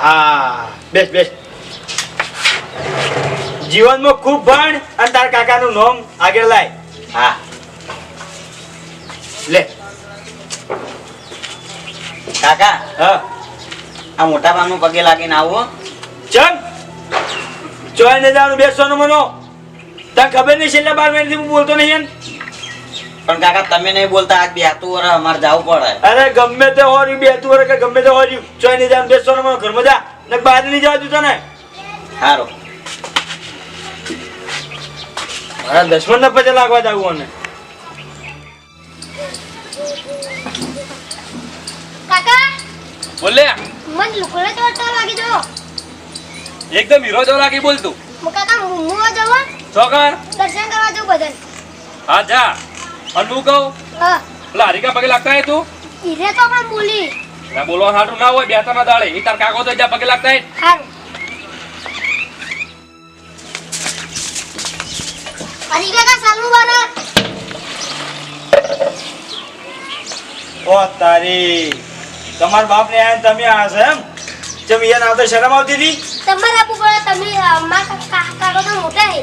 હા બેસ બેસ. જીવનમાં ખૂબ ભણ અને તાર કાકાનું નામ આગળ લાય. હા. લે. કાકા? હા. આ મોટા બાનું પગે લાગીને આવો ચમ. ચોય ને જવાનું બેસવાનું મનો. તને ખબર નહીં છેલ્લા બાર મહિનાથી હું બોલતો નહીં એમ? પણ કાકા તમે નહીં બોલતા આજ બેતું વર અમારે જવું પડે. અરે ગમે તે હોર્યું બેતું વર કે ગમે તે હોર્યું ચોય ને જવાનું બેસવાનું મનો ઘરમાં જા. ને બહાર નહીં જવા દીધો ને સારું મારા દસમન ના પછી લાગવા જવું અને. કાકા બોલે. મન લુકડે તો તો લાગી જો એકદમ હીરો જો લાગી બોલતું મુકા કાકા મુવા જવા ચોકર. દર્શન કરવા જો બદન હા જા. અને કહું? હા. પેલા હરિકા પગે લાગતા હે તું? ઈરે તો પણ બોલી. ના બોલવા હાટું ના હોય બેસા ના દાડે. ઈ તાર કાકો તો જા પગે લાગતા હે. હારું. ઓ તારી તમાર બાપ ને આયા તમે આ છે એમ? જેમ યાર આવતા શરમ આવતી હતી? તમારે આપવું પડે તમે મારા કાકા કાકા તો મોટા હે.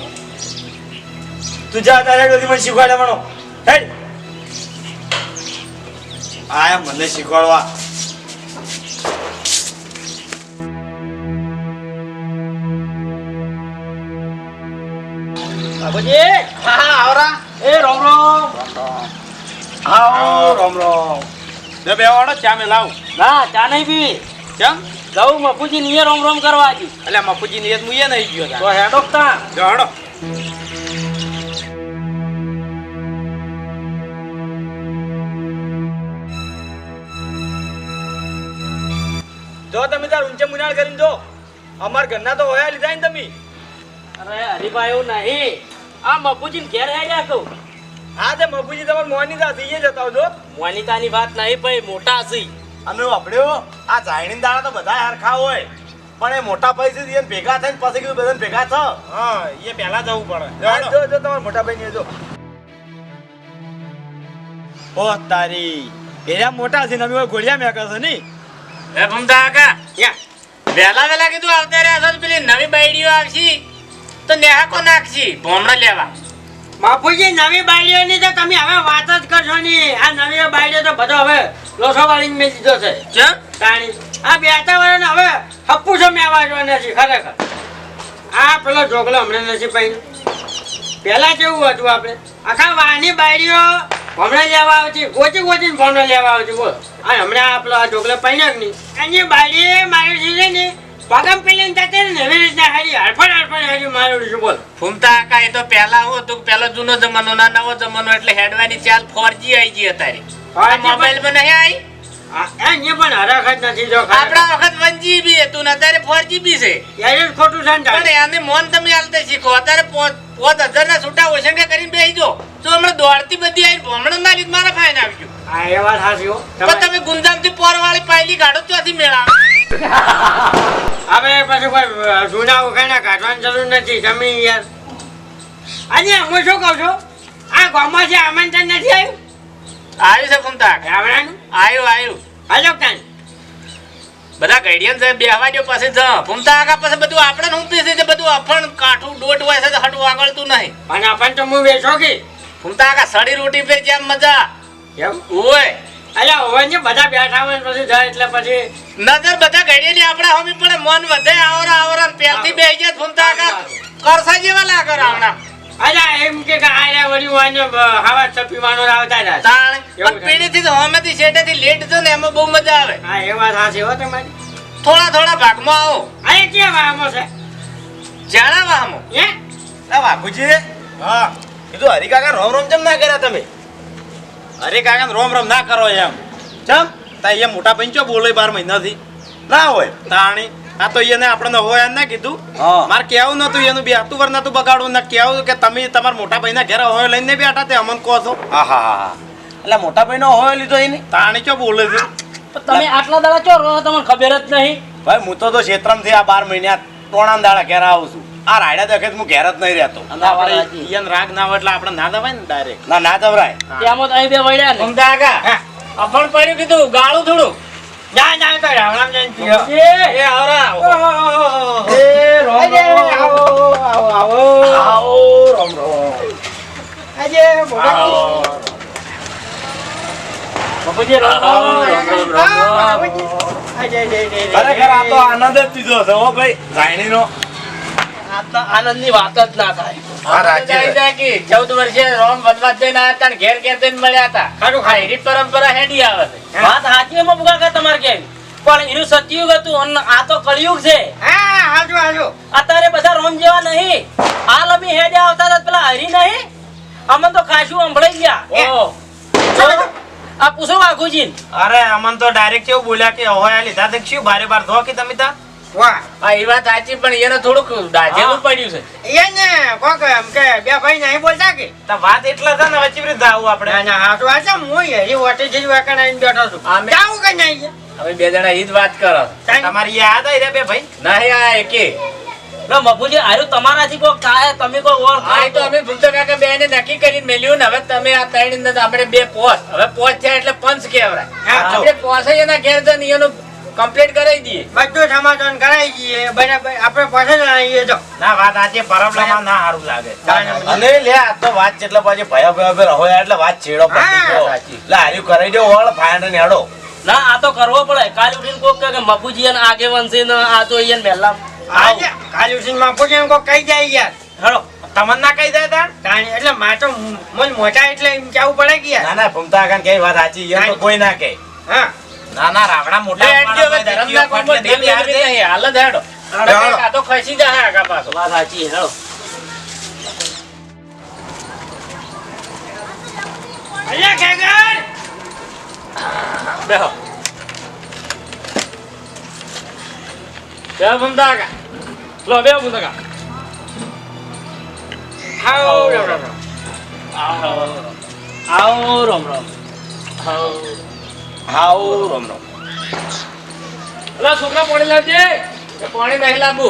તું જા તારે બધી મને શીખવાડે મનો હેડ આયા મને શીખવાડવા. બાબુજી! હા હા આવરા એ રોમ રોમ. આવો રોમ રોમ. બે બે વાળો ચા મે લાવ. ના ચા નહીં પીવી કેમ? જવું મફુજી નીએ રોમ રોમ કરવા એટલે મફુજી ની મુયે નહીં ગયો તો. હેડો તા. જાણો જો તમે તાર ઊંચે મુનાળ કરીને જો. અમાર ઘરના તો હોયા લીધા ને તમે. અરે હરીભાઈ એવું નહીં. આ મફુજી ને ઘેર હેડ્યા કહું હા તે મફુજી તમારે મોનિતા થઈએ જતા આવજો મોનિતાની વાત નહીં ભાઈ મોટા છે. અમે આપણે આ ચાઇનીઝ દાડા તો બધા હરખા હોય. પણ એ મોટા પૈસે એને ભેગા થઈને પછી કીધું બધા ભેગા થ. હા એ પહેલા જવું પડે. હા, જો જો તમારા મોટા ભાઈ જો. ઓ તારી. એરા મોટા છે ને અમે ગોળિયા મેં મેકા છે ની એ ભમતા કાકા વેલા વેલા કીધું આવતા રહ્યા છો પેલી નવી બાયડીઓ આવશી તો નેહાકો નાખશી ભોમડા લેવા. બાપુજી નવી બાયડીઓની તો તમે હવે વાત જ કરશો ની આ નવી બાયડીઓ તો બધો હવે લોસો મેં દીધો છે. ચમ તાણી. આ બે વર્ષ હવે હપ્પુ છો મેવા જો છે ખરેખર. આ પેલો જોગલો હમણાં નથી પાઈ પહેલાં કેવું હતું આપણે. આખા વાની બાયડીઓ હમણાં લેવા આવતી ઓછી ઓછી ફોન લેવા આવતી બોલ. અને હમણાં આ પેલો આ જોગલો નહીં? ની એની બાયડી મારી છે ને પગમ પેલી જતે ને એવી રીતના હારી હડફડ હડફડ હારી મારું છું બોલ. ફૂમતા કાકા એ તો પહેલા હું હતું પહેલો જૂનો જમાનો ના નવો જમાનો એટલે હેડવાની ચાલ ફોરજી આવી ગઈ અત્યારે. મોબાઈલમાં નહીં આવી આ પણ હરખ નથી જો આપણા વખત વન જીબી હતું ને અત્યારે ફોર જીબી છે. યાર ખોટું છે પણ એને મોન તમે હાલતે શીખો. અત્યારે પોત પોત હજાર ના છૂટા ઓછંગે કરીને બેસી જો તો હમણાં દોડતી બધી આવી ભમણ ના લીધ મારા ફાઈન આવી ગયું. એ વાત સાચી પણ તમે ગુંજામથી પોર વાળી પાયલી ગાડો ત્યાંથી મેળા હવે પછી કોઈ જૂના ઉખાણા કાઢવાની જરૂર નથી. તમે યાર હું શું કહું છું? આ ગામમાં જે આમંત્રણ નથી આવ્યું? આવ્યું છે રાવણાનું આવ્યું આવ્યું. હાલો કાન બધા ગાઈડિયન સાહેબ બેહવા દો પછી જ. ભૂમતા આગા પછી બધું આપણે હું પીસે છે બધું અફણ કાઠું દોટ હોય છે તો હટું આગળતું નહીં. અને આપણ તો હું વેચો કે? ભૂમતા આગા સડી રોટી પે જેમ મજા. એમ ઓય. અલ્યા હોય ને બધા બેઠા હોય પછી જાય એટલે પછી નજર બધા ગાઈડિયન આપણા હોમી પણ મન વધે આવરા આવરા પેલથી બેહી જાય ભૂમતા આગા કરસા જેવા લાગે રાવણા અલ્યા એમ કે આયા આ વળી વાને હવા છપી ચપીવાનો આવતા રહ્યા તાણ પણ પણ પેઢીથી તો હોમેથી શેઠેથી લેટ જો ને એમાં બહુ મજા આવે. હા એ વાત સાચી હો તમારી. થોડા થોડા ભાગમાં આવો. અહીંયા ક્યાં વામો છે? જાણા વામો હે? ના બાપુજી હા. કીધું હરિકાકા રોમ રોમ કેમ ના કર્યા તમે? હરિકાકા રોમ રોમ ના કરો એમ. ચમ? તા એ મોટા પંચો બોલે બાર મહિનાથી. ના હોય. તાણી. આ તો એને આપણને હોય એમ ના કીધું. હા. મારે કેવું નતું એનું બે આતું વર નતું બગાડવું ને કેવું કે તમે તમારા મોટા ભાઈના ઘેર હોય લઈને બેઠા તે અમન કહો છો. હા હા હા એટલે મોટા ભાઈ નો હોય લીધો એને? તાણી ચો બોલે છે? તમે આટલા દાડા ચો રહો તમને ખબર જ નહીં. ભાઈ હું તો તો ક્ષેત્રમથી આ બાર મહિના ટોણા દાડા ઘેર આવું છું. આ રાયડા દેખે તો હું ઘેર જ નહીં રહેતો. ઈયન રાગ ના હોય એટલે આપણે ના દવાય ને ડાયરેક્ટ ના ના દવરાય. ત્યાં અહીં બે વળ્યા ને. અફણ પડ્યું કીધું ગાળું થોડું. ના ના આવો. આવો આવો આજે ભગવાન. બાપુજી રામ રામ આનંદ જ લીધો છે હો ભાઈ જાણીનો આનંદની વાત જ ના થાય. હા, રાખી જાય જાય કે ચૌદ વર્ષે રોમ વનવાસ જઈને આવ્યા હતા ઘેર ઘેર જઈને મળ્યા હતા. ખરું, આ પરંપરા હેડી આવે છે. વાત સાચી એમાં બુકાકા તમારે કેમ? પણ એનું સતયુગ હતું આ તો કળિયુગ છે. હા હાજો હાજો. અત્યારે બધા રોમ જેવા નહીં. હાલ અમે હેડે આવતા હતા પેલા હરી નહીં? અમને તો ખાસું સંભળાઈ ગયા. ઓહ, આ પૂછો વાઘુજી અરે અમન તો ડાયરેક્ટ એવું બોલ્યા કે હોય લીધા શું? બારે બાર ધો કે તમે તા વાહ. એ વાત સાચી પણ એને થોડુંક દાજેલું પડ્યું છે. એને કોક એમ કે બે ભાઈ નહીં બોલતા કે તા વાત એટલા છે ને વચ્ચે આપણે. ના ના હાચું આ છે હું હેરી વટી જઈ વેકણ આવીને બેઠો છું. આમે- જાવું કે નહીં હવે બે જણા ઈ જ વાત કરો. તમારી યાદ આવી રે બે ભાઈ? નહીં આ એકે. ના મફુજી આર્યું તમારાથી કોક થાય તમે કોઈ ઓર હા તો અમે ભૂલતો કાકા બે ને નક્કી કરીને મેલ્યું ને હવે તમે આ ત્રણ આપણે બે પોસ. હવે પોસ થયા એટલે પંચ કહેવાય. હા, આપણે પોસે એના ઘેર જઈને એનું કમ્પ્લીટ કરાવી દઈએ. બધું સમાધાન કરાવી દઈએ. બરાબર. આપણે પાસે જ આવીએ તો. ના વાત આજે પરબલામાં ના સારું લાગે. ના, ના. અને લે આ તો વાત જેટલા પછી ભયા ભયા ભયા હોય એટલે વાત છેડો હા, એટલે હાર્યું કરાવી દો વળ ફાયર ને હેડો ના આ તો કરવો પડે. કાલ ઉઠીને કોક કે મફુજી અને આગે છે ને આ તો અહીંયા મેલ્લા આજે કાલ ઉઠીને મફુજી એમ કોક કહી જાય યાર. હેડો. તમને ના કહી દેતા તાણી? એટલે માં તો મન મોટા એટલે એમ કેવું પડે કે ના ના ભૂમતા કાન કઈ વાત સાચી તો કોઈ ના કહે. હા. ના ના રાવણા લે મોટા હાલ જ હેડો. તો ખસી જાય આગા પાછો. વાત સાચી હેડો. અલ્યા ખેગર બેહો. બેહો ભમતા લો બે ભૂલતા કા હાઉ રો, રો, રો. આવો રોમ રોમ હાઉ રોમ રોમ અલા છોકરા પાણી લાવજે પાણી નહીં લાંબુ.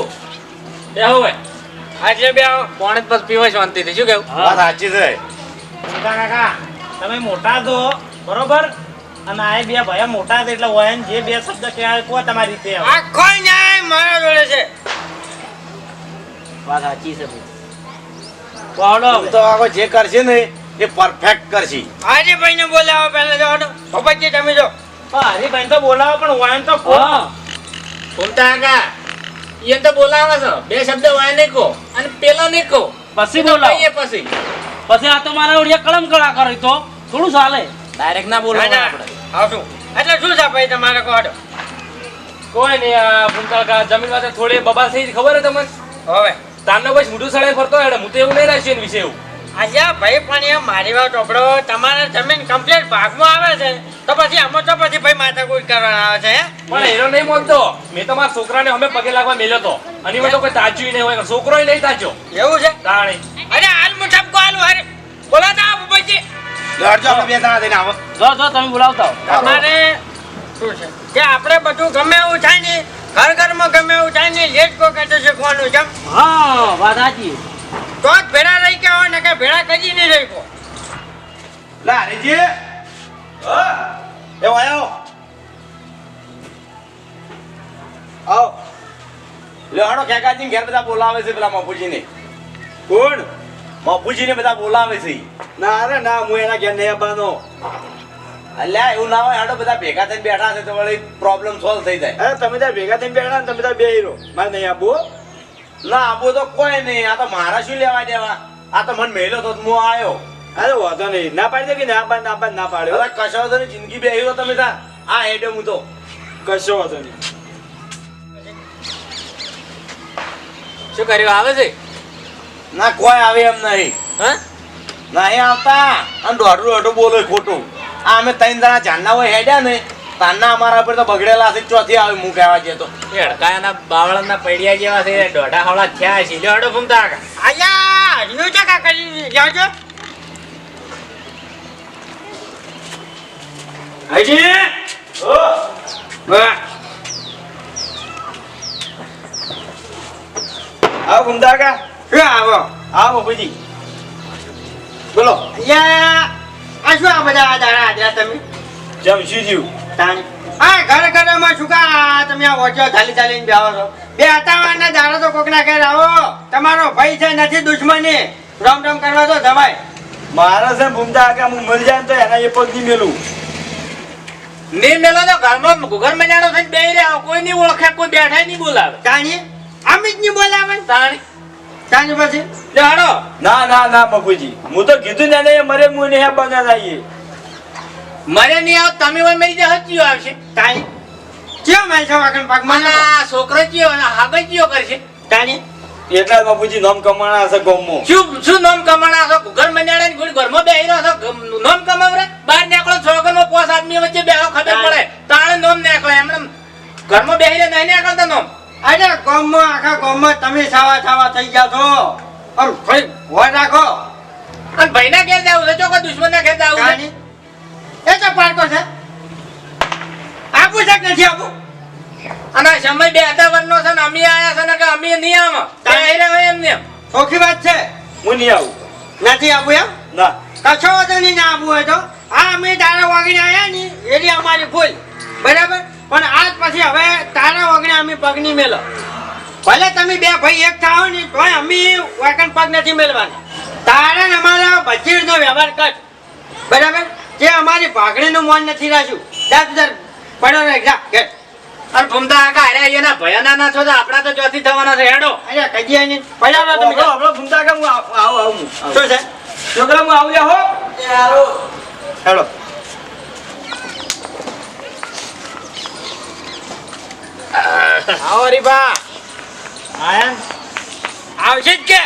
બેહો હવે. આજે બે પાણી જ પછી પીવાય શાંતિથી. શું કેવું? વાત સાચી છે કાકા તમે મોટા છો બરોબર અને આ બે ભાઈ મોટા છે એટલે હોય જે બે શબ્દ કહેવાય કો તમારી રીતે. આખો ન્યાય મારા જોડે છે વાત સાચી છે ભાઈ તો જે કરશે ને એ પરફેક્ટ કરશે આજે ભાઈને બોલાવો પહેલા જવાનો પછી તમે જો હરીભાઈ તો બોલાવો પણ વાયન તો ભમતા કાકા. ઈયન તો બોલાવે છે. બે શબ્દ વાય નહીં કહો. અને પેલો નહીં કહો. પછી એ બોલાવો. પછી. પછી આ તો મારા ઓડિયા કલમ કળા કરી તો થોડું ચાલે ડાયરેક્ટ ના ના, બોલાવે ના. આપણે. આવશું એટલે શું છે ભાઈ તમારે કોડો કોઈ નહીં આ ભૂલતા કા જમીન માટે થોડી બબાલ થઈ ખબર હે તમને હવે તારનો બસ મોઢું સળે ફરતો હેડે હું તો એવું નહીં રાખ્યું એના વિશે એવું આજે ભાઈ પણ એ મારી વાત ચોપડો તમારે જમીન કમ્પ્લીટ ભાગમાં આવે છે. તો પછી આમાં તો પછી ભાઈ માથાકૂટ કરવાના આવે છે હે? પણ એનો નહીં મોકતો મેં તો મારા છોકરાને અમે પગે લાગવા મેલ્યો તો. અને મેં તો કોઈ તાજ્યું નહીં હોય. છોકરો નહીં તાજ્યો. એવું છે? તાણી. અરે હાલ હું ઠપકો હાલું હારે બોલા તા લડજો આપણે બે જણા થઈને આવો. જો જો તમે બોલાવતા તમારે શું છે? કે આપણે બધું ગમે એવું થાય ને ઘર ઘરમાં ગમે એવું થાય ને લેટ કો કહેતો શીખવાનું છે હા વાત સાચી. તો જ ભેળા રહી ગયા હોય ને કે ભેળા કજી નહીં રહી ગયો લે હરીજી હા. એ આયો આવ. લે હાડો કેકાજી ઘેર બધા બોલાવે છે પેલા મફુજીને. કોણ? મફુજીને બધા બોલાવે છે. ના અરે ના હું એના ઘેર નહીં આવવાનો. અલ્યા એવું ના હોય હાડો બધા ભેગા થઈને બેઠા છે તો વળી પ્રોબ્લેમ સોલ્વ થઈ જાય. અરે તમે ત્યાં ભેગા થઈને બેઠા ને તમે ત્યાં બે હીરો. મારે નહીં આપવો ના આબો તો કોઈ નહીં. આ તો મારા શું લેવા દેવા? આ તો મને મેલો તો હું આવ્યો અરે વાંધો નહીં. ના પાડી દે કે ના પાડ ના પાડ ના પાડ્યો? હવે કશો વાંધો નહીં. જિંદગી બે આવ્યો તમે તા. આ હેડે હું તો. કશો વાંધો નહીં. શું કર્યું? આવે છે? ના કોઈ આવે એમ નહીં. હા? નહીં આવતા. અને દોઢું દોઢું બોલો ખોટું. આ અમે ત્રણ જણા જાનના હોય હેડ્યા ને. તારના અમારા પર તો બગડેલા છે ચોથી આવે હું કહેવા જતો એ હડકાયાના બાવળાના પૈડિયા જેવા છે દોઢા હવળા થયા છે જો હડો ભમતા કાકા. આયા હજુ ચકા કરી જાજો છો? ઓ! વાહ આવો ઘૂમતા કા શું આવો? આવો ભાઈ બોલો. અહીંયા આ શું આ બધા આ દાડા આદરા તમે? જમશી તાન. આ ઘર ઘરમાં શું કા? તમે આ ઓછો ચાલી ચાલીને બેહો છો. બે હતાવાના દાડો તો કોકના ઘેર આવો. તમારો ભાઈ છે નથી દુશ્મની. રમ રમ કરવા તો જવાય મારે છે ભૂમતા હું મરી જાય તો એના એ પગ મેલું. મેં મેલો તો ઘરમાં ઘર મજાનો થઈને બેહી રહ્યા કોઈ નહીં ઓળખે કોઈ બેઠા નહીં બોલાવે. તાણી? આમ જ નહીં બોલાવે? તાણી? તાણી પછી? લે ના ના ના મગુજી હું તો કીધું ને મરે હું ને બના જઈએ મરે નહીં આવ તમે હોય મરી જાય હચ્યો આવશે. તાણી. ચિયો મેલ છે વાગણ પાક? મને આ છોકરો કયો અને હાગલ ચિયો કરશે તાણી. એટલા બાપુજી નામ કમાણા છે ગમો શું શું નામ કમાણા છો ઘર મંજાડા ની ઘરમાં બેહી રહ્યો છો નામ કમાવ રે? બહાર નીકળો છોકરો નો પોસ આદમી વચ્ચે બેહો ખબર પડે. તાણે નામ નીકળે એમને ઘરમાં બેહી રહ્યા નહીં નીકળતા નામ. અરે ગામમાં આખા ગામમાં તમે સાવા સાવા થઈ ગયા છો. અરે ભાઈ હોય રાખો? અને ભાઈના ઘેર જાવું છે? ચોખ્ખો દુશ્મનના ઘેર જાવ છે? એ તો છે. આપું છે કે નથી આપું? અને સમય બે હતા વર્ષનો છે ને અમે આયા છે ને કે અમે નહીં આવો ત્યાં રહ્યા હોય એમ ને ચોખ્ખી વાત છે? હું નહીં આવું. નથી આપું એમ? ના. કશો વાંધો નહીં ના આપવું હોય તો. આ અમે તારા વાગીને આવ્યા ને એની અમારી ભૂલ. બરાબર? પણ આજ પછી હવે તારા વાગીને અમે પગની મેલો. ભલે તમે બે ભાઈ એક થાઓ ને તોય અમે વાકણ પગ નથી મેળવાના તારે ને અમારા બચીરનો વ્યવહાર કર. બરાબર? જે અમારી ભાગણીનું મન નથી રાખ્યું. દસ તું તાર પડ્યો ને જા ઘેર. અરે ભૂમતા આખા અરે એના ભયાના ના છો તો આપણા તો ચોથી થવાના છે. હેડો. અરે કજી આવીને પડ્યા ના તમે. આપણો ભૂમતા કાકા હું આવું આવું શું છે? છોકરા હું આવું હો. હેલો આવો રીબા આયા? આવશે જ કે?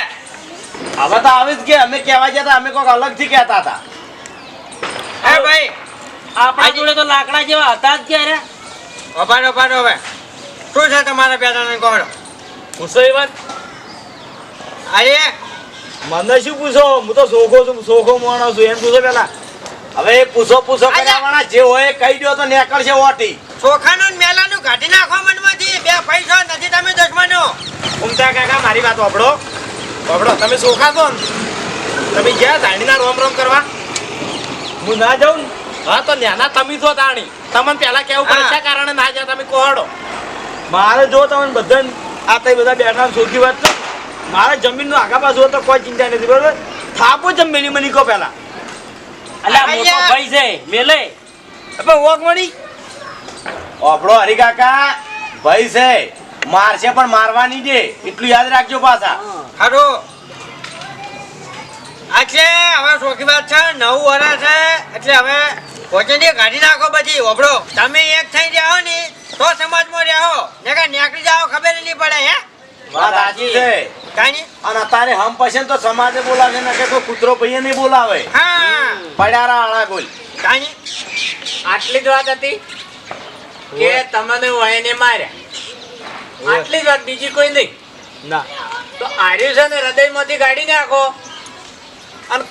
હવે તો આવી જ કે. અમે કહેવા ગયા હતા અમે કોઈક અલગથી કહેતા હતા. ભાઈ આપણા જોડે તો લાકડા જેવા હતા જ ક્યારે? ઉભારો ઉભારો હવે. શું છે તમારા બે જણાને કહો. પૂછો એ વાત. અરે મને શું પૂછો? હું તો સોખો છું સોખો માણસ છું. એમ પૂછો પેલા. હવે એ પૂછો પૂછો કર્યાવાળા જે હોય કહી દો તો નીકળશે ઓટી ચોખાનું મેલા મેલાનું કાઢી નાખો મનમાંથી. બે પૈસા નથી તમે દુશ્મનો. ઉમતા કાકા મારી વાત વાપડો વાપડો તમે સોખા કોણ તમે ગયા ધાણીના રોમ રોમ કરવા? હું ના જાઉં હા તો ન્યાના તમે છો તાણી તમને પહેલા કેવું પડે છે કારણે ના જા તમે કોહડો. મારે જો તમને બધા આ તઈ બધા બેઠા સોખી વાત છે. મારે જમીનનું આગા પાછું તો કોઈ ચિંતા નથી બરોબર? થાપો જ મની કહો પેલા અલ્યા મોટો. ભાઈ છે મેલે. આપણે વોક મળી ઓપડો હરિકાકા ભાઈ છે. મારશે પણ મારવાની છે એટલું યાદ રાખજો પાછા. હારું. એટલે હવે સોખી વાત છે નવું વર્ષ છે એટલે હવે વચનથી કાઢી નાખો બધી ઓબળો તમે એક થઈ જાઓ ને તો સમાજમાં રહો. ને નકર નીકળી જાઓ ખબર નહીં પડે હે? વાત સાચી છે. કાંઈ અને અત્યારે હમ પછી તો સમાજે બોલાવે ને કે કોઈ કૂતરો ભાઈએ નહીં બોલાવે. હા. પડ્યારા આળા બોલ કાંઈ આટલી જ વાત હતી કે તમને વયને માર્યા આટલી જ વાત બીજી કોઈ નહીં. ના. તો આર્યું છે ને હૃદયમાંથી કાઢી નાખો. અને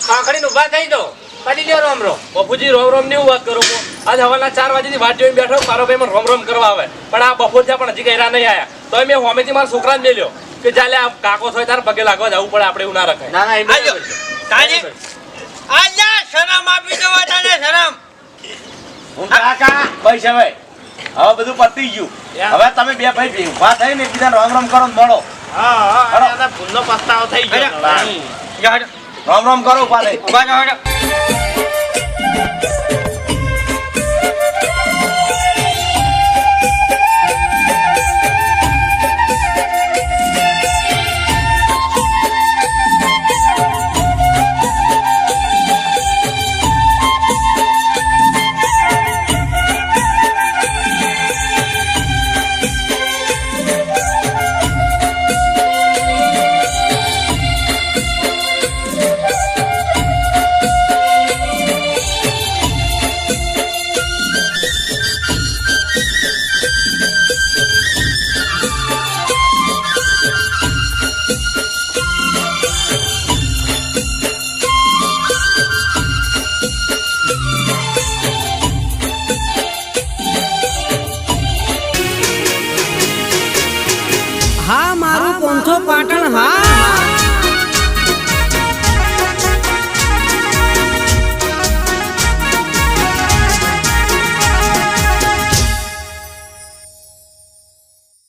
ખાખડીને ઊભા થઈ દો. કરી દો રોમ રોમ બાપુજી રોમ રોમની હું વાત કરું આજે હવાના ચાર વાગ્યાથી વાત જોઈને બેઠો મારો ભાઈ મને રોમ રોમ કરવા આવે. પણ આ બપોર જ્યાં પણ હજી ગયા નહીં આવ્યા તો મેં હોમેથી મારા છોકરાને મેલ્યો કે ચાલે આ કાકો થાય તારે પગે લાગવા જવું પડે આપણે એવું ના રખાય. ના ના એમ આજો શરમ આપી દો તને શરમ. હું કાકા. ભાઈ છે ભાઈ હવે બધું પતી ગયું. હવે તમે બે ભાઈ ભે- ઊભા થઈને એકબીજાને રોમ રોમ કરો ને મળો હા હા ભૂલનો પસ્તાવો થઈ ગયો. રોમ રોમ કરો ઊભા